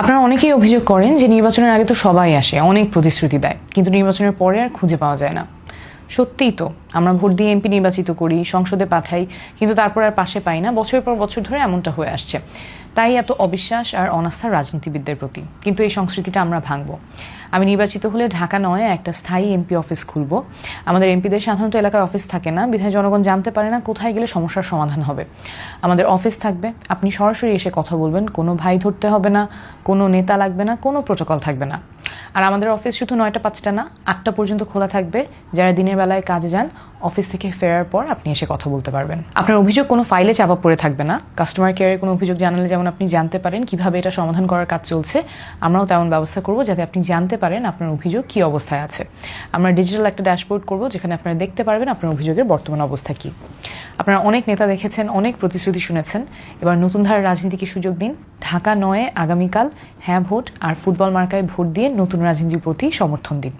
আপনারা অনেকেই অভিযোগ করেন যে নির্বাচনের আগে তো সবাই আসে, অনেক প্রতিশ্রুতি দেয়, কিন্তু নির্বাচনের পরে আর খুঁজে পাওয়া যায় না। সত্যিই তো, আমরা ভোট দিয়ে এমপি নির্বাচিত করি, সংসদে পাঠাই, কিন্তু তারপর আর পাশে পাই না, বছরের পর বছর ধরে এমনটা হয়ে আসছে। তাই এত অবিশ্বাস আর অনাস্থা রাজনীতিবিদদের প্রতি, কিন্তু এই সংস্কৃতিটা আমরা ভাঙবো। আমি নির্বাচিত হলে ঢাকা নয়, একটা স্থায়ী এমপি অফিস খুলব। আমাদের এমপিদের সাধারণত এলাকায় অফিস থাকে না। বিধায় জনগণ জানতে পারে না কোথায় গেলে সমস্যার সমাধান হবে। আমাদের অফিস থাকবে। আপনি সরাসরি এসে কথা বলবেন। কোনো ভাই ধরতে হবে না, কোনো নেতা লাগবে না, কোনো প্রোটোকল থাকবে না। আর আমাদের অফিস শুধু নয়টা, পাঁচটা না, আটটা পর্যন্ত খোলা থাকবে। যারা দিনের বেলায় কাজে যান অফিস থেকে ফেরার পর আপনি এসে কথা বলতে পারবেন। আপনার অভিযোগ কোনো ফাইলে চাপা পড়ে থাকবে না। কাস্টমার কেয়ারের কোনো অভিযোগ জানালে যেমন আপনি জানতে পারেন কীভাবে এটা সমাধান করার কাজ চলছে, আমরাও তেমন ব্যবস্থা করব যাতে আপনি জানতে পারেন আপনার অভিযোগ কী অবস্থায় আছে। আমরা ডিজিটাল একটা ড্যাশবোর্ড করব, যেখানে আপনারা দেখতে পারবেন আপনার অভিযোগের বর্তমান অবস্থা কী। আপনারা অনেক নেতা দেখেছেন, অনেক প্রতিশ্রুতি শুনেছেন। এবার নতুন ধারার রাজনীতিকে সুযোগ দিন। ঢাকা নয়ে, আগামীকাল হ্যাঁ ভোট আর ফুটবল মার্কায় ভোট দিয়ে নতুন রাজনীতির প্রতি সমর্থন দিন।